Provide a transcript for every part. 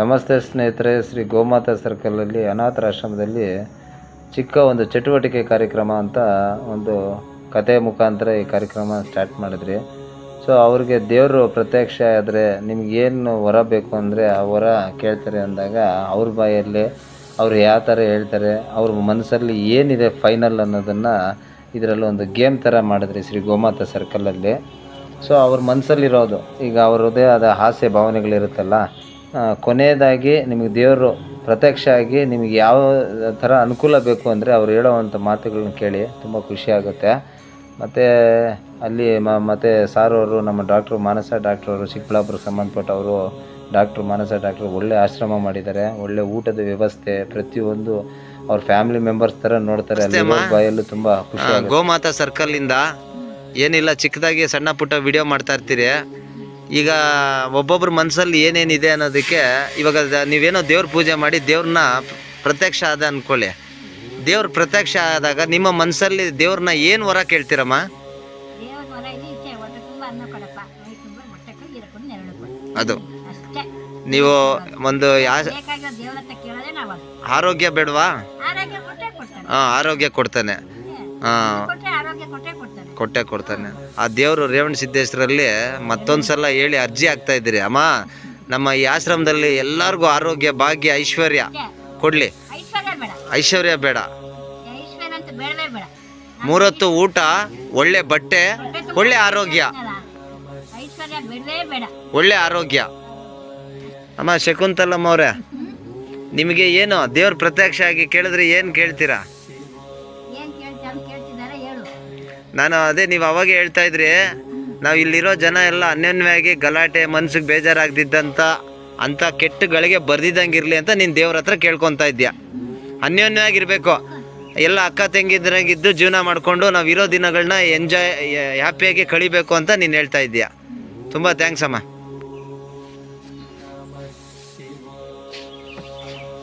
ನಮಸ್ತೆ ಸ್ನೇಹಿತರೆ, ಶ್ರೀ ಗೋಮಾತಾ ಸರ್ಕಲಲ್ಲಿ, ಅನಾಥ ಆಶ್ರಮದಲ್ಲಿ ಚಿಕ್ಕ ಒಂದು ಚಟುವಟಿಕೆ ಕಾರ್ಯಕ್ರಮ ಅಂತ ಒಂದು ಕತೆ ಮುಖಾಂತರ ಈ ಕಾರ್ಯಕ್ರಮ ಸ್ಟಾರ್ಟ್ ಮಾಡಿದ್ರಿ. ಸೊ ಅವ್ರಿಗೆ ದೇವರು ಪ್ರತ್ಯಕ್ಷ ಆದರೆ ನಿಮ್ಗೇನು ವರ ಬೇಕು ಅಂದರೆ ಆ ವರ ಕೇಳ್ತಾರೆ ಅಂದಾಗ ಅವ್ರ ಬಾಯಲ್ಲಿ ಅವ್ರು ಯಾವ ಥರ ಹೇಳ್ತಾರೆ, ಅವ್ರ ಮನಸ್ಸಲ್ಲಿ ಏನಿದೆ ಫೈನಲ್ ಅನ್ನೋದನ್ನು ಇದರಲ್ಲಿ ಒಂದು ಗೇಮ್ ಥರ ಮಾಡಿದ್ರಿ ಶ್ರೀ ಗೋಮಾತಾ ಸರ್ಕಲಲ್ಲಿ. ಸೊ ಅವ್ರ ಮನಸ್ಸಲ್ಲಿರೋದು, ಈಗ ಅವ್ರದ್ದೇ ಆದ ಆಸೆ ಭಾವನೆಗಳಿರುತ್ತಲ್ಲ ಕೊನೆಯದಾಗಿ ನಿಮಗೆ ದೇವರು ಪ್ರತ್ಯಕ್ಷ ಆಗಿ ನಿಮಗೆ ಯಾವ ಥರ ಅನುಕೂಲ ಬೇಕು ಅಂದರೆ ಅವ್ರು ಹೇಳೋವಂಥ ಮಾತುಗಳನ್ನ ಕೇಳಿ ತುಂಬ ಖುಷಿ ಆಗುತ್ತೆ. ಮತ್ತು ಅಲ್ಲಿ ಮ ಮತ್ತು ಸಾರ್ ಅವರು ನಮ್ಮ ಡಾಕ್ಟ್ರು ಮಾನಸ ಡಾಕ್ಟ್ರವರು ಚಿಕ್ಕಬಳ್ಳಾಪುರ ಚಿಕ್ಕಬಳ್ಳಾಪುರಕ್ಕೆ ಸಂಬಂಧಪಟ್ಟವರು ಡಾಕ್ಟ್ರು ಮಾನಸ ಡಾಕ್ಟ್ರು ಒಳ್ಳೆ ಆಶ್ರಮ ಮಾಡಿದ್ದಾರೆ. ಒಳ್ಳೆ ಊಟದ ವ್ಯವಸ್ಥೆ ಪ್ರತಿಯೊಂದು ಅವ್ರ ಫ್ಯಾಮಿಲಿ ಮೆಂಬರ್ಸ್ ಥರ ನೋಡ್ತಾರೆ. ಅಲ್ಲಿ ಬಾಯಲ್ಲೂ ತುಂಬ ಖುಷಿ ಗೋಮಾತಾ ಸರ್ಕಲ್ ಇಂದ ಏನಿಲ್ಲ ಚಿಕ್ಕದಾಗಿ ಸಣ್ಣ ಪುಟ್ಟ ವಿಡಿಯೋ ಮಾಡ್ತಾ ಇರ್ತೀರಿ. ಈಗ ಒಬ್ಬೊಬ್ಬರ ಮನಸ್ಸಲ್ಲಿ ಏನೇನಿದೆ ಅನ್ನೋದಕ್ಕೆ ಇವಾಗ ನೀವೇನೋ ದೇವ್ರ ಪೂಜೆ ಮಾಡಿ ದೇವ್ರನ್ನ ಪ್ರತ್ಯಕ್ಷ ಆದ ಅಂದ್ಕೊಳ್ಳಿ ದೇವ್ರ ಪ್ರತ್ಯಕ್ಷ ಆದಾಗ ನಿಮ್ಮ ಮನಸ್ಸಲ್ಲಿ ದೇವ್ರನ್ನ ಏನು ವರ ಕೇಳ್ತೀರಮ್ಮ? ಅದು. ನೀವು ಒಂದು ಯಾ ಆರೋಗ್ಯ ಬೇಡವಾ? ಆರೋಗ್ಯ ಕೊಟ್ಟೆ ಕೊಡ್ತಾನೆ. ಹಾಂ ಆರೋಗ್ಯ ಕೊಡ್ತಾನೆ. ಹಾಂ. ಕೊಟ್ಟೆ ಕೊಡ್ತಾನೆ. ಆ ದೇವರು ರೇವಣ ಸಿದ್ದೇಶ್ವರಲ್ಲಿ ಮತ್ತೊಂದು ಸಲ ಹೇಳಿ ಅರ್ಜಿ ಆಗ್ತಾ ಇದ್ದೀರಿ. ಅಮ್ಮ, ನಮ್ಮ ಈ ಆಶ್ರಮದಲ್ಲಿ ಎಲ್ಲರಿಗೂ ಆರೋಗ್ಯ, ಭಾಗ್ಯ, ಐಶ್ವರ್ಯ ಕೊಡಲಿ. ಐಶ್ವರ್ಯ ಬೇಡ. ಮೂರೊತ್ತು ಊಟ, ಒಳ್ಳೆ ಬಟ್ಟೆ, ಒಳ್ಳೆ ಆರೋಗ್ಯ. ಒಳ್ಳೆ ಆರೋಗ್ಯ. ಅಮ್ಮ, ಶಕುಂತಲಮ್ಮ ಅವರೇ, ನಿಮಗೆ ಏನು ದೇವ್ರ ಪ್ರತ್ಯಕ್ಷ ಆಗಿ ಕೇಳಿದ್ರೆ ಏನು ಕೇಳ್ತೀರಾ? ನಾನು ಅದೇ ನೀವು ಅವಾಗ ಹೇಳ್ತಾ ಇದ್ರಿ, ನಾವು ಇಲ್ಲಿರೋ ಜನ ಎಲ್ಲ ಅನ್ಯೋನ್ಯವಾಗಿ ಗಲಾಟೆ, ಮನ್ಸಿಗೆ ಬೇಜಾರಾಗ್ದಿದ್ದಂಥ ಅಂಥ ಕೆಟ್ಟ ಗಳಿಗೆ ಬರ್ದಿದ್ದಂಗೆ ಇರಲಿ ಅಂತ ನೀನು ದೇವ್ರ ಹತ್ರ ಕೇಳ್ಕೊತಾ ಇದ್ಯಾ? ಅನ್ಯೋನ್ಯವಾಗಿರ್ಬೇಕು. ಎಲ್ಲ ಅಕ್ಕ ತಂಗಿದ್ರಾಗಿದ್ದು ಜೀವನ ಮಾಡಿಕೊಂಡು ನಾವು ಇರೋ ದಿನಗಳನ್ನ ಎಂಜಾಯ್, ಹ್ಯಾಪಿಯಾಗಿ ಕಳಿಬೇಕು ಅಂತ ನೀನು ಹೇಳ್ತಾ ಇದ್ದೀಯ ತುಂಬ ಥ್ಯಾಂಕ್ಸ್ ಅಮ್ಮ.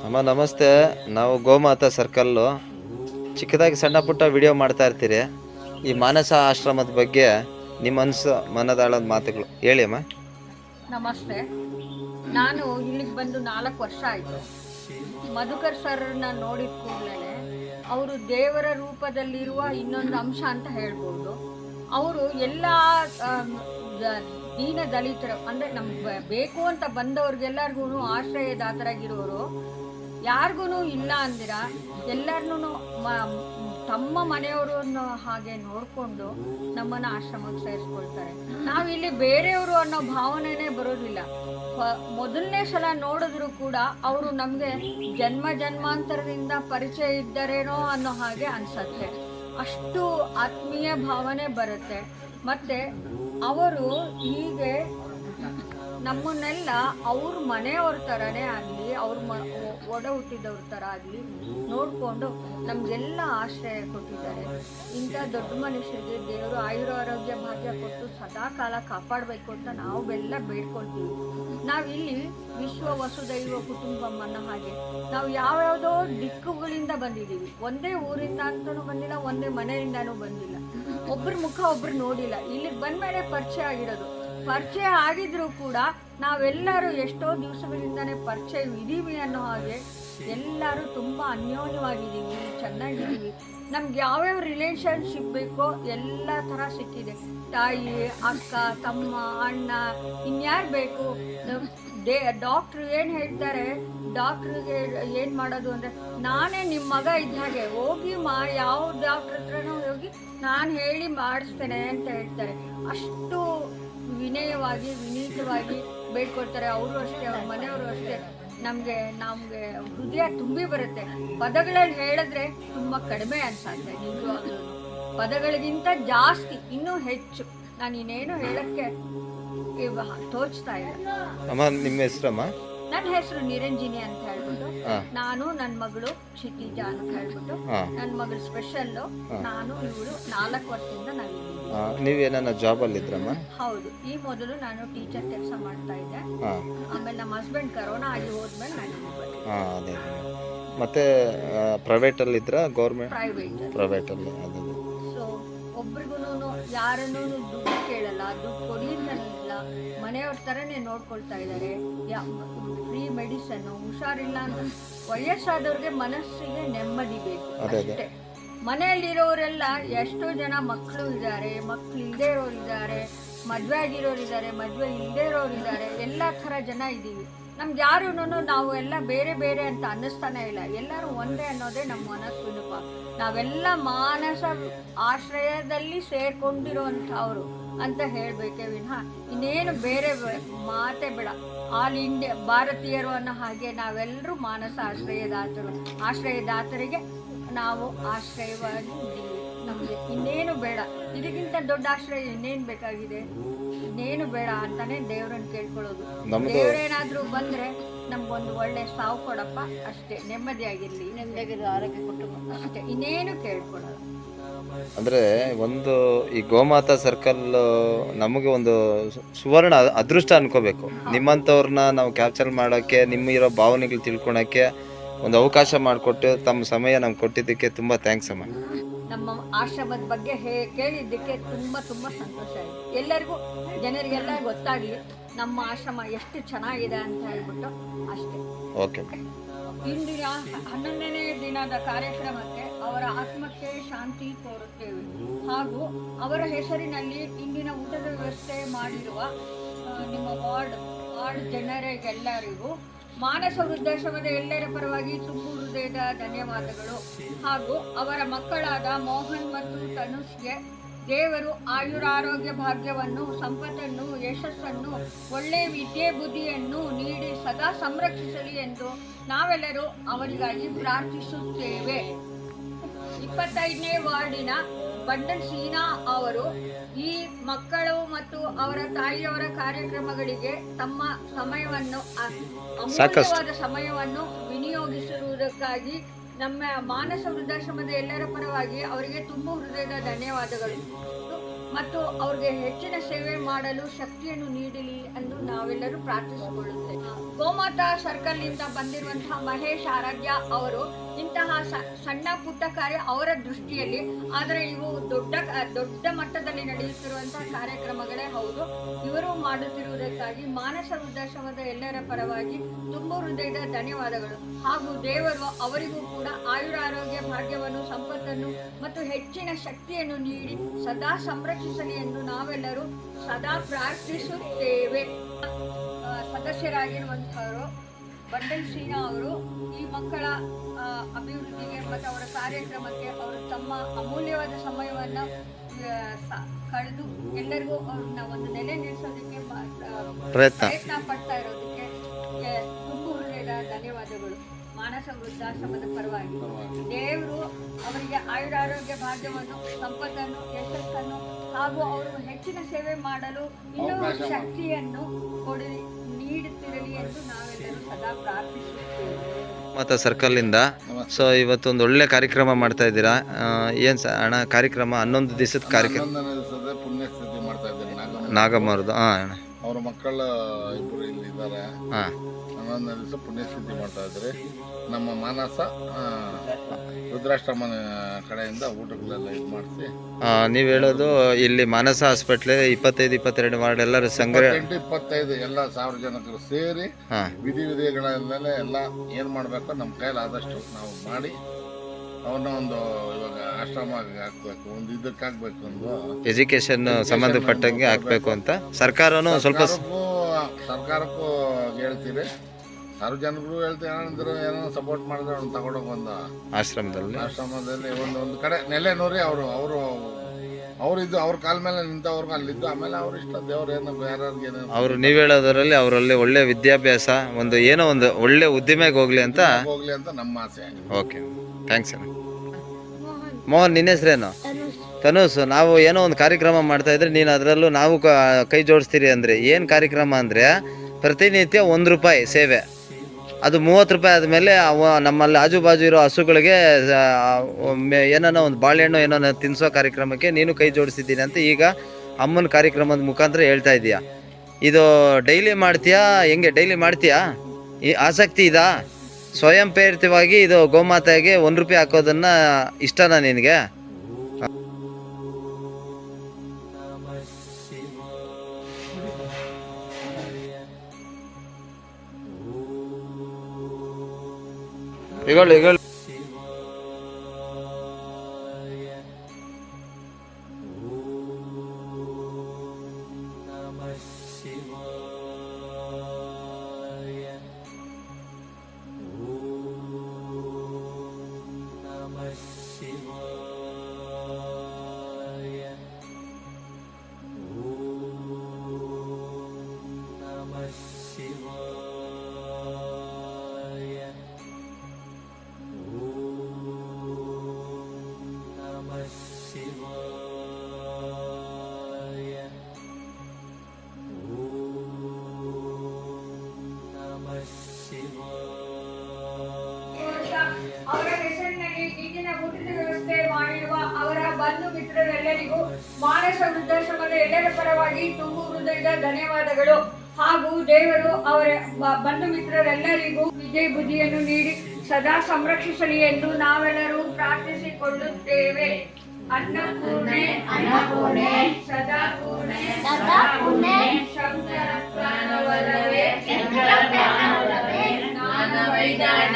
ಅಮ್ಮ, ನಮಸ್ತೆ. ನಾವು ಗೋಮಾತಾ ಸರ್ಕಲ್ಲು. ಚಿಕ್ಕದಾಗಿ ಸಣ್ಣ ಪುಟ್ಟ ವಿಡಿಯೋ ಮಾಡ್ತಾ ಇರ್ತೀರಿ. ಈ ಮಾನಸ ಆಶ್ರಮದ ಬಗ್ಗೆ ನಿಮ್ಮ ಮನಸ್ಸು ಮನದಾಳದ ಮಾತುಗಳು. ಹೇಳಿ ಅಮ್ಮ. ನಮಸ್ತೆ. ನಾನು ಇಲ್ಲಿಗೆ ಬಂದು ನಾಲ್ಕು ವರ್ಷ ಆಯಿತು. ಮಧುಕರ್ ಸರ್ನ ನೋಡಿದ ಕೂಡಲೇ ಅವರು ದೇವರ ರೂಪದಲ್ಲಿರುವ ಇನ್ನೊಂದು ಅಂಶ ಅಂತ ಹೇಳ್ಬೋದು. ಅವರು ಎಲ್ಲ ದೀನ ದಲಿತರು, ಅಂದರೆ ನಮ್ಗೆ ಬೇಕು ಅಂತ ಬಂದವ್ರಿಗೆಲ್ಲರಿಗೂ ಆಶ್ರಯದಾತರಾಗಿರೋರು ಯಾರಿಗೂ ಇಲ್ಲ ಅಂದಿರ, ಎಲ್ಲರನ್ನೂ ತಮ್ಮ ಮನೆಯವರು ಅನ್ನೋ ಹಾಗೆ ನೋಡಿಕೊಂಡು ನಮ್ಮನ್ನು ಆಶ್ರಮಕ್ಕೆ ಸೇರಿಸ್ಕೊಳ್ತಾರೆ. ನಾವು ಇಲ್ಲಿ ಬೇರೆಯವರು ಅನ್ನೋ ಭಾವನೆನೇ ಬರೋದಿಲ್ಲ. ಮೊದಲನೇ ಸಲ ನೋಡಿದ್ರು ಕೂಡ ಅವರು ನಮಗೆ ಜನ್ಮ ಜನ್ಮಾಂತರದಿಂದ ಪರಿಚಯ ಇದ್ದರೇನೋ ಅನ್ನೋ ಹಾಗೆ ಅನ್ಸತ್ತೆ. ಅಷ್ಟು ಆತ್ಮೀಯ ಭಾವನೆ ಬರುತ್ತೆ. ಮತ್ತು ಅವರು ಹೀಗೆ ನಮ್ಮನ್ನೆಲ್ಲ ಅವ್ರ ಮನೆಯವ್ರ ತರನೇ ಆಗಲಿ, ಅವ್ರ ಮ, ಒಡ ಹುಟ್ಟಿದವ್ರ ಥರ ಆಗಲಿ ನೋಡಿಕೊಂಡು ನಮಗೆಲ್ಲ ಆಶ್ರಯ ಕೊಟ್ಟಿದ್ದಾರೆ. ಇಂಥ ದೊಡ್ಡ ಮನುಷ್ಯರಿಗೆ ದೇವರು ಆಯುರ ಆರೋಗ್ಯ ಭಾಗ್ಯ ಕೊಟ್ಟು ಸದಾ ಕಾಲ ಕಾಪಾಡಬೇಕು ಅಂತ ನಾವೆಲ್ಲ ಬೇಡ್ಕೊಳ್ತೀವಿ. ನಾವಿಲ್ಲಿ ವಿಶ್ವ ವಸುದೈವ ಕುಟುಂಬಂ ಅನ್ನೋ ಹಾಗೆ ನಾವು ಯಾವ್ಯಾವುದೋ ದಿಕ್ಕುಗಳಿಂದ ಬಂದಿದ್ದೀವಿ. ಒಂದೇ ಊರಿಂದ ಅಂತಲೂ ಬಂದಿಲ್ಲ, ಒಂದೇ ಮನೆಯಿಂದನೂ ಬಂದಿಲ್ಲ. ಒಬ್ಬರ ಮುಖ ಒಬ್ರು ನೋಡಿಲ್ಲ. ಇಲ್ಲಿಗೆ ಬಂದಮೇಲೆ ಪರಿಚಯ ಆಗಿರೋದು. ಪರಿಚಯ ಆಗಿದ್ರು ಕೂಡ ನಾವೆಲ್ಲರೂ ಎಷ್ಟೋ ದಿವಸಗಳಿಂದನೇ ಪರಿಚಯ ಇದ್ದೀವಿ ಅನ್ನೋ ಹಾಗೆ ಎಲ್ಲರೂ ತುಂಬ ಅನ್ಯೋನ್ಯವಾಗಿದ್ದೀವಿ, ಚೆನ್ನಾಗಿದ್ದೀವಿ. ನಮ್ಗೆ ಯಾವ್ಯಾವ ರಿಲೇಷನ್ಶಿಪ್ ಬೇಕೋ ಎಲ್ಲ ಥರ ಸಿಕ್ಕಿದೆ. ತಾಯಿ, ಅಕ್ಕ, ತಮ್ಮ, ಅಣ್ಣ, ಇನ್ಯಾರು ಬೇಕು? ಡೇ ಡಾಕ್ಟ್ರು ಏನು ಹೇಳ್ತಾರೆ? ಡಾಕ್ಟ್ರಿಗೆ ಏನು ಮಾಡೋದು ಅಂದರೆ ನಾನೇ ನಿಮ್ಮ ಮಗ ಇದ್ದ ಹಾಗೆ ಹೋಗಿ ಮಾ, ಯಾವ ಡಾಕ್ಟ್ರ್ ಹತ್ರನೂ ಹೋಗಿ ನಾನು ಹೇಳಿ ಮಾಡಿಸ್ತೇನೆ ಅಂತ ಹೇಳ್ತಾರೆ. ಅಷ್ಟು ವಿನಯವಾಗಿ ವಿನೀತವಾಗಿ ಬೇಡ್ಕೊಳ್ತಾರೆ. ಅವರು ಅಷ್ಟೇ ಅವ್ರ ಮನೆಯವರು ಅಷ್ಟೇ. ನಮಗೆ ನಮಗೆ ಹೃದಯ ತುಂಬಿ ಬರುತ್ತೆ. ಪದಗಳಲ್ಲಿ ಹೇಳಿದ್ರೆ ತುಂಬ ಕಡಿಮೆ ಅನ್ಸುತ್ತೆ ನಿಜವಾಗ್ಲೂ. ಪದಗಳಿಗಿಂತ ಜಾಸ್ತಿ ಇನ್ನೂ ಹೆಚ್ಚು. ನಾನು ಇನ್ನೇನು ಹೇಳಕ್ಕೆ ತೋಚ್ತಾ ಇಲ್ಲ. ಅಮ್ಮ ನಿಮ್ಮ ಹೆಸರಮ್ಮ? ನನ್ನ ಹೆಸರು ನಿರಂಜಿನಿ ಅಂತ ಹೇಳ್ಬಿಟ್ಟು ನಾನು ನನ್ನ ಮಗಳು ಕ್ಷಿತಿಜ ಅಂತ ಹೇಳ್ಬಿಟ್ಟು ನನ್ನ ಮಗಳು ಸ್ಪೆಷಲ್ಲು. ನಾನು ಇವಳು ನಾಲ್ಕು ವರ್ಷದಿಂದ ನಾವಿದ್ದೀವಿ. ನೀವೇನ ಜಾಬಲ್ಲಿದ್ರಮ್ಮ ಹೌದು. ಈ ಮೊದಲು ನಾನು ಟೀಚರ್ ಕೆಲಸ ಮಾಡ್ತಾ ಇದ್ದೆ. ಹಾಂ. ಆಮೇಲೆ ನಮ್ಮ ಹಸ್ಬೆಂಡ್ ಕರೋನಾ ಆಗಿ ಹೋದ್ಮೇಲೆ ನಾನು ಹಾಂ ಅದೇ. ಮತ್ತು ಪ್ರೈವೇಟಲ್ಲಿದ್ರ ಗೌರ್ಮೆಂಟ್ ಪ್ರೈವೇಟ್ ಪ್ರೈವೇಟಲ್ಲಿ ಅದೇ ಸೊ ಒಬ್ರಿಗೂ ಯಾರನ್ನೂ ದುಡ್ಡು ಕೇಳಲ್ಲ ದುಡ್ಡು ಕೊಡಿಲ್ಲ ಮನೆಯವ್ರ ಥರನೇ ನೋಡ್ಕೊಳ್ತಾ ಇದ್ದಾರೆ ಫ್ರೀ ಮೆಡಿಸನ್ನು ಹುಷಾರಿಲ್ಲ ಅಂತ ವಯಸ್ಸಾದವ್ರಿಗೆ ಮನಸ್ಸಿಗೆ ನೆಮ್ಮದಿ ಬೇಕು. ಅಷ್ಟೇ. ಮನೆಯಲ್ಲಿರೋರೆಲ್ಲ ಎಷ್ಟೋ ಜನ ಮಕ್ಕಳು ಇದ್ದಾರೆ ಮಕ್ಕಳು ಇಲ್ಲದೆ ಇರೋರು ಇದ್ದಾರೆ, ಮದುವೆ ಆಗಿರೋರು ಇದ್ದಾರೆ, ಮದುವೆ ಇಲ್ಲದೆ ಇರೋರು ಇದ್ದಾರೆ, ಎಲ್ಲ ಥರ ಜನ ಇದ್ದೀವಿ. ನಮ್ಗೆ ಯಾರೂ ನಾವು ಎಲ್ಲ ಬೇರೆ ಬೇರೆ ಅಂತ ಅನ್ನಿಸ್ತಾನೆ ಇಲ್ಲ. ಎಲ್ಲರೂ ಒಂದೇ ಅನ್ನೋದೇ ನಮ್ಮ ಮನಸ್ಸು ವಿನುಪ. ನಾವೆಲ್ಲ ಮಾನಸ ಆಶ್ರಯದಲ್ಲಿ ಸೇರಿಕೊಂಡಿರೋವಂಥವ್ರು ಅಂತ ಹೇಳಬೇಕೇ ವಿನಃ ಇನ್ನೇನು ಬೇರೆ ಮಾತೆ ಮಾತೇ ಬೇಡ. ಆಲ್ ಇಂಡಿಯಾ ಭಾರತೀಯರು ಅನ್ನೋ ಹಾಗೆ ನಾವೆಲ್ಲರೂ ಮಾನಸ ಆಶ್ರಯದಾತರು. ಆಶ್ರಯದಾತರಿಗೆ ನಾವು ಆಶ್ರಯವಾಗಿ ನಮಗೆ ಇನ್ನೇನು ಬೇಡ. ಇದಕ್ಕಿಂತ ದೊಡ್ಡ ಆಶ್ರಯ ಇನ್ನೇನು ಬೇಕಾಗಿದೆ? ಇನ್ನೇನು ಬೇಡ ಅಂತಾನೆ ದೇವ್ರನ್ನ ಕೇಳ್ಕೊಳ್ಳೋದು. ನಮ್ದು ದೇವ್ರೇನಾದ್ರೂ ಬಂದ್ರೆ ನಮ್ಗೊಂದು ಒಳ್ಳೆ ಸಾವು ಕೊಡಪ್ಪ. ಅಷ್ಟೇ ನೆಮ್ಮದಿಯಾಗಿರ್ಲಿ ನೆಮ್ಮದಿಯಾಗಿರೋ ಆರೋಗ್ಯ ಕೊಟ್ಟು ಅಷ್ಟೇ ಇನ್ನೇನು ಕೇಳ್ಕೊಳ್ಳೋದು. ಅಂದರೆ ಒಂದು ಈ ಗೋಮಾತಾ ಸರ್ಕಲ್ ನಮಗೆ ಒಂದು ಸುವರ್ಣ ಅದೃಷ್ಟ ಅನ್ಕೋಬೇಕು. ನಿಮ್ಮಂಥವ್ರನ್ನ ನಾವು ಕ್ಯಾಪ್ಚರ್ ಮಾಡೋಕ್ಕೆ ನಿಮ್ಮ ಇರೋ ಭಾವನೆಗಳು ತಿಳ್ಕೊಳಕ್ಕೆ ಒಂದು ಅವಕಾಶ ಮಾಡಿಕೊಟ್ಟು ತಮ್ಮ ಸಮಯ ನಮ್ಗೆ ಕೊಟ್ಟಿದ್ದಕ್ಕೆ ತುಂಬ ಥ್ಯಾಂಕ್ಸ್ ಅಮ್ಮ. ನಮ್ಮ ಆಶ್ರಮದ ಬಗ್ಗೆ ಹೇ ಕೇಳಿದ್ದಕ್ಕೆ ತುಂಬ ತುಂಬ ಸಂತೋಷ ಆಯಿತು. ಎಲ್ಲರಿಗೂ ಜನರಿಗೆಲ್ಲ ಗೊತ್ತಾಗಲಿ ನಮ್ಮ ಆಶ್ರಮ ಎಷ್ಟು ಚೆನ್ನಾಗಿದೆ ಅಂತ ಹೇಳ್ಬಿಟ್ಟು ಅಷ್ಟೇ. ಓಕೆ ಇಂದಿನ ಹನ್ನೊಂದನೇ ದಿನದ ಕಾರ್ಯಕ್ರಮಕ್ಕೆ ಅವರ ಆತ್ಮಕ್ಕೆ ಶಾಂತಿ ಕೋರುತ್ತೇವೆ ಹಾಗೂ ಅವರ ಹೆಸರಿನಲ್ಲಿ ಇಂದಿನ ಊಟದ ವ್ಯವಸ್ಥೆ ಮಾಡಿರುವ ನಿಮ್ಮ ವಾರ್ಡ್ ವಾರ್ಡ್ ಜನರಿಗೆಲ್ಲರಿಗೂ ಮಾನಸ ವೃದ್ಧಾಶ್ರಮದ ಎಲ್ಲರ ಪರವಾಗಿ ತುಂಬು ಹೃದಯದ ಧನ್ಯವಾದಗಳು. ಹಾಗೂ ಅವರ ಮಕ್ಕಳಾದ ಮೋಹನ್ ಮತ್ತು ತನುಷ್ಗೆ ದೇವರು ಆಯುರಾರೋಗ್ಯ ಭಾಗ್ಯವನ್ನು, ಸಂಪತ್ತನ್ನು, ಯಶಸ್ಸನ್ನು ಒಳ್ಳೆಯ ವಿದ್ಯೆ ಬುದ್ಧಿಯನ್ನು ನೀಡಿ ಸದಾ ಸಂರಕ್ಷಿಸಲಿ ಎಂದು ನಾವೆಲ್ಲರೂ ಅವರಿಗಾಗಿ ಪ್ರಾರ್ಥಿಸುತ್ತೇವೆ. ಇಪ್ಪತ್ತೈದನೇ ವಾರ್ಡಿನ ಬಂಡನ್ ಶೀನಾ ಅವರು ಈ ಮಕ್ಕಳು ಮತ್ತು ಅವರ ತಾಯಿಯವರ ಕಾರ್ಯಕ್ರಮಗಳಿಗೆ ತಮ್ಮ ಸಮಯವನ್ನು ಅಮೂಲ್ಯವಾದ ಸಮಯವನ್ನು ವಿನಿಯೋಗಿಸಿರುವುದಕ್ಕಾಗಿ ನಮ್ಮ ಮಾನಸ ವೃದ್ಧಾಶ್ರಮದ ಎಲ್ಲರ ಪರವಾಗಿ ಅವರಿಗೆ ತುಂಬ ಹೃದಯದ ಧನ್ಯವಾದಗಳು. ಮತ್ತು ಅವ್ರಿಗೆ ಹೆಚ್ಚಿನ ಸೇವೆ ಮಾಡಲು ಶಕ್ತಿಯನ್ನು ನೀಡಲಿ ಎಂದು ನಾವೆಲ್ಲರೂ ಪ್ರಾರ್ಥಿಸಿಕೊಳ್ಳುತ್ತೇವೆ. ಗೋಮಾತಾ ಸರ್ಕಲ್ ಇಂದ ಬಂದಿರುವಂತಹ ಮಹೇಶ್ ಆರಾಧ್ಯ ಅವರು ಇಂತಹ ಸಣ್ಣ ಪುಟ್ಟ ಕಾರ್ಯ ಅವರ ದೃಷ್ಟಿಯಲ್ಲಿ, ಆದರೆ ಇವು ದೊಡ್ಡ ದೊಡ್ಡ ಮಟ್ಟದಲ್ಲಿ ನಡೆಯುತ್ತಿರುವಂತಹ ಕಾರ್ಯಕ್ರಮಗಳೇ ಹೌದು. ಇವರು ಮಾಡುತ್ತಿರುವುದಕ್ಕಾಗಿ ಮಾನಸ ವೃದ್ಧಾಶ್ರಮದ ಎಲ್ಲರ ಪರವಾಗಿ ತುಂಬ ಹೃದಯದ ಧನ್ಯವಾದಗಳು. ಹಾಗೂ ದೇವರು ಅವರಿಗೂ ಕೂಡ ಆಯುರಾರೋಗ್ಯ ಭಾಗ್ಯವನ್ನು, ಸಂಪತ್ತನ್ನು ಮತ್ತು ಹೆಚ್ಚಿನ ಶಕ್ತಿಯನ್ನು ನೀಡಿ ಸದಾ ಸಂರಕ್ಷಿಸಲಿ ಎಂದು ನಾವೆಲ್ಲರೂ ಸದಾ ಪ್ರಾರ್ಥಿಸುತ್ತೇವೆ. ಸದಸ್ಯರಾಗಿರುವಂಥವರು ಬಂಡಲ್ ಶ್ರೀನಾ ಅವರು ಈ ಮಕ್ಕಳ ಅಭಿವೃದ್ಧಿಗೆ ಮತ್ತು ಅವರ ಕಾರ್ಯಕ್ರಮಕ್ಕೆ ಅವರು ತಮ್ಮ ಅಮೂಲ್ಯವಾದ ಸಮಯವನ್ನು ಕಳೆದು ಎಲ್ಲರಿಗೂ ಅವ್ರನ್ನ ಒಂದು ನೆಲೆ ನಿಲ್ಲಿಸೋದಕ್ಕೆ ಪ್ರಯತ್ನ. ಪಡ್ತಾ ಇರೋದಕ್ಕೆ ತುಂಬ ಹೃದಯದ ಧನ್ಯವಾದಗಳು. ಮಾನಸ ವೃದ್ಧಾಶ್ರಮದ ಪರವಾಗಿ. ದೇವರು ಅವರಿಗೆ ಆಯುರಾರೋಗ್ಯ ಭಾಗ್ಯವನ್ನು ಸಂಪತ್ತನ್ನು ಯಶಸ್ಸನ್ನು ಹಾಗೂ ಅವರು ಹೆಚ್ಚಿನ ಸೇವೆ ಮಾಡಲು ಇನ್ನೂ ಶಕ್ತಿಯನ್ನು ಕೊಡಿ ನೀಡುತ್ತಿರಲಿ ಸರ್ಕಲ್ಲಿಂದ ಸೊ ಇವತ್ತು ಒಂದು ಒಳ್ಳೆ ಕಾರ್ಯಕ್ರಮ ಮಾಡ್ತಾ ಇದ್ದೀರಾ? ಏನು ಸ ಅಣ್ಣ ಕಾರ್ಯಕ್ರಮ? ಹನ್ನೊಂದು ದಿವಸದ ಕಾರ್ಯಕ್ರಮ. ಪುಣ್ಯಸ್ಥಿತಿ ಮಾಡ್ತಾ ನಾಗಮ್ಮವ್ರದ್ದು. ಹಾಂ ಅಣ್ಣ. ಅವ್ರ ಮಕ್ಕಳ ಇಬ್ಬರು ಇಲ್ಲಿದ್ದಾರೆ. ಹಾಂ. ಹನ್ನೊಂದನೇ ದಿವಸ ಪುಣ್ಯಸ್ಥಿತಿ ಮಾಡ್ತಾ ಇದ್ದಾರೆ. ನಮ್ಮ ಮಾನಸ ರುದ್ರಾಶ್ರಮ ಕಡೆಯಿಂದ ಊಟಗಳೆಲ್ಲ ಇದು ಮಾಡಿಸಿ. ನೀವು ಹೇಳೋದು ಇಲ್ಲಿ ಮಾನಸ ಹಾಸ್ಪಿಟ್ಲ್ ಇಪ್ಪತ್ತೈದು ಇಪ್ಪತ್ತೆರಡು ವಾರ್ಡ್ ಎಲ್ಲರೂ ಸಂಗ್ರಹ ಇಪ್ಪತ್ತೈದು ಎಲ್ಲ ಸಾರ್ವಜನಿಕರು ಸೇರಿ ಹಾಂ. ವಿಧಿ ವಿಧಿಗಳ ಮೇಲೆ ಎಲ್ಲ ಏನು ಮಾಡಬೇಕು ನಮ್ಮ ಕೈಲಾದಷ್ಟು ನಾವು ಮಾಡಿ ಅವನ್ನ ಒಂದು ಇವಾಗ ಆಶ್ರಮ ಹಾಕ್ಬೇಕು ಒಂದು ಇದಕ್ಕೆ ಹಾಕ್ಬೇಕು ಒಂದು ಎಜುಕೇಶನ್ ಸಂಬಂಧಪಟ್ಟಂಗೆ ಹಾಕ್ಬೇಕು ಅಂತ. ಸರ್ಕಾರನೂ ಸ್ವಲ್ಪ ಸರ್ಕಾರಕ್ಕೂ ಹೇಳ್ತೀವಿ. ಹೇಳ್ತೀರಿ ಸಾರ್ವಜನಿಕರು ಹೇಳ್ತೀವಿ ಏನಂದ್ರೆ ಏನೋ ಸಪೋರ್ಟ್ ಮಾಡಿದ್ರೆ ಅವ್ನು ತಗೊಂಡೋಗಿ ಒಂದು ಆಶ್ರಮದಲ್ಲಿ? ಆಶ್ರಮದಲ್ಲಿ ಒಂದು ಒಂದು ಕಡೆ ನೆಲೆ ನೂರಿ ಅವರು ಅವರು ಅವರಿದ್ದು ಅವ್ರ ಕಾಲ ಮೇಲೆ ನಿಂತವ್ರಿಗೆ ಅಲ್ಲಿದ್ದು ಆಮೇಲೆ ಅವ್ರ ಇಷ್ಟ ದೇವ್ರು ಏನು ಏನೇನು ಅವರು ನೀವು ಹೇಳೋದರಲ್ಲಿ ಅವರಲ್ಲಿ ಒಳ್ಳೆ ವಿದ್ಯಾಭ್ಯಾಸ ಒಂದು ಏನೋ ಒಂದು ಒಳ್ಳೆ ಉದ್ದಿಮೆಗೆ ಹೋಗ್ಲಿ ಅಂತ? ಹೋಗ್ಲಿ ಅಂತ ನಮ್ಮ ಆಸೆ. ಓಕೆ ಥ್ಯಾಂಕ್ಸ್ ಅಣ್ಣ. ಮೋಹನ್ ನಿನ್ನ ಹೆಸರೇನು ತನುಸ್. ನಾವು ಏನೋ ಒಂದು ಕಾರ್ಯಕ್ರಮ ಮಾಡ್ತಾ ಇದ್ರೆ ನೀನು ಅದರಲ್ಲೂ ನಾವು ಕ- ಕೈ ಜೋಡಿಸ್ತೀರಿ ಅಂದರೆ ಏನು ಕಾರ್ಯಕ್ರಮ ಅಂದರೆ ಪ್ರತಿನಿತ್ಯ ಒಂದು ರೂಪಾಯಿ ಸೇವೆ. ಅದು ಮೂವತ್ತು ರೂಪಾಯಿ ಆದಮೇಲೆ ಅವ ನಮ್ಮಲ್ಲಿ ಆಜು ಬಾಜು ಇರೋ ಹಸುಗಳಿಗೆ ಏನಾನ ಒಂದು ಬಾಳೆಹಣ್ಣು ಏನೋ ತಿನ್ನಿಸೋ ಕಾರ್ಯಕ್ರಮಕ್ಕೆ ನೀನು ಕೈ ಜೋಡಿಸಿದ್ದೀನಿ ಅಂತ ಈಗ ಅಮ್ಮನ ಕಾರ್ಯಕ್ರಮದ ಮುಖಾಂತರ ಹೇಳ್ತಾ ಇದೀಯಾ. ಇದು ಡೈಲಿ ಮಾಡ್ತೀಯಾ? ಹೆಂಗೆ ಡೈಲಿ ಮಾಡ್ತೀಯಾ? ಈ ಆಸಕ್ತಿ ಇದಾ? ಸ್ವಯಂ ಪ್ರೇರಿತವಾಗಿ ಇದು ಗೋಮಾತೆಗೆ ಒಂದು ರೂಪಾಯಿ ಹಾಕೋದನ್ನು ಇಷ್ಟನಾ ನಿನಗೆ? 那个那个。ವಿಧ ಧನ್ಯವಾದಗಳು. ಹಾಗೂ ದೇವರು ಅವರ ಬಂಧು ಮಿತ್ರರೆಲ್ಲರಿಗೂ ವಿಜಯ ಬುದ್ಧಿಯನ್ನು ನೀಡಿ ಸದಾ ಸಂರಕ್ಷಿಸಲಿ ಎಂದು ನಾವೆಲ್ಲರೂ ಪ್ರಾರ್ಥಿಸಿಕೊಳ್ಳುತ್ತೇವೆ. ಅನ್ನಪೂರ್ಣೆ ಅನ್ನಪೂರ್ಣೆ ಸದಾ ಪೂರ್ಣೆ ಸದಾ ಪೂರ್ಣೆ ಶಬ್ದ ಪ್ರಾಣವಲ್ಲವೇ ಜ್ಞಾನ ವೈದಾನ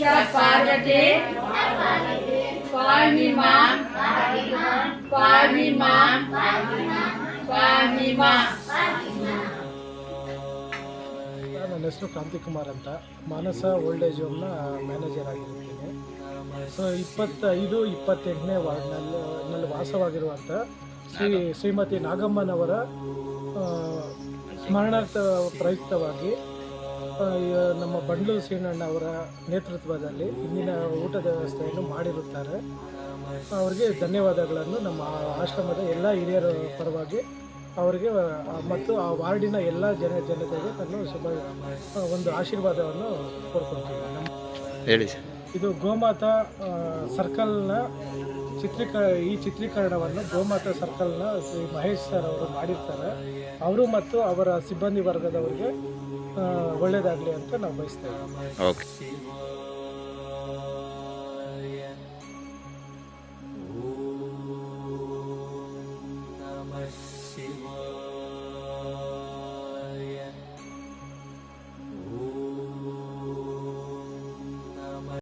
ಚ ಪಾರ್ವತೆ ಪಾರ್ವಿಮಾ ಪಾರ್ವಿಮಾ ನನ್ನ ಹೆಸರು ಕ್ರಾಂತಿಕುಮಾರ್ ಅಂತ. ಮಾನಸ ಓಲ್ಡ್ ಏಜ್ ಹೋಮ್ನ ಮ್ಯಾನೇಜರ್ ಆಗಿರುತ್ತೇನೆ. ಸೊ ಇಪ್ಪತ್ತೈದು ಇಪ್ಪತ್ತೆಂಟನೇ ವಾರ್ಡ್ನಲ್ಲಿ ನಲ್ಲಿ ವಾಸವಾಗಿರುವಂಥ ಶ್ರೀ ಶ್ರೀಮತಿ ನಾಗಮ್ಮನವರ ಸ್ಮರಣಾರ್ಥ ಪ್ರಯುಕ್ತವಾಗಿ ನಮ್ಮ ಬಂಡ್ಲು ಶ್ರೀನಣ್ಣ ಅವರ ನೇತೃತ್ವದಲ್ಲಿ ಇಂದಿನ ಊಟದ ವ್ಯವಸ್ಥೆಯನ್ನು ಮಾಡಿರುತ್ತಾರೆ. ಅವರಿಗೆ ಧನ್ಯವಾದಗಳನ್ನು. ನಮ್ಮ ಆಶ್ರಮದ ಎಲ್ಲ ಹಿರಿಯರ ಪರವಾಗಿ ಅವರಿಗೆ ಮತ್ತು ಆ ವಾರ್ಡಿನ ಎಲ್ಲ ಜನ ಜನತೆಗೆ ತನ್ನ ಶುಭ ಒಂದು ಆಶೀರ್ವಾದವನ್ನು ಕೋರ್ಕೊಳ್ತೀನಿ ನಮ್ಮ ಹೇಳಿ ಸರ್. ಇದು ಗೋಮಾತಾ ಸರ್ಕಲ್ನ ಚಿತ್ರೀಕ ಈ ಚಿತ್ರೀಕರಣವನ್ನು ಗೋಮಾತಾ ಸರ್ಕಲ್ನ ಶ್ರೀ ಮಹೇಶ್ ಸರ್ ಅವರು ಮಾಡಿರ್ತಾರೆ. ಅವರು ಮತ್ತು ಅವರ ಸಿಬ್ಬಂದಿ ವರ್ಗದವರಿಗೆ ಒಳ್ಳೆಯದಾಗಲಿ ಅಂತ ನಾವು ಬಯಸ್ತಾ ಇದ್ದೀವಿ. ಓಕೆ.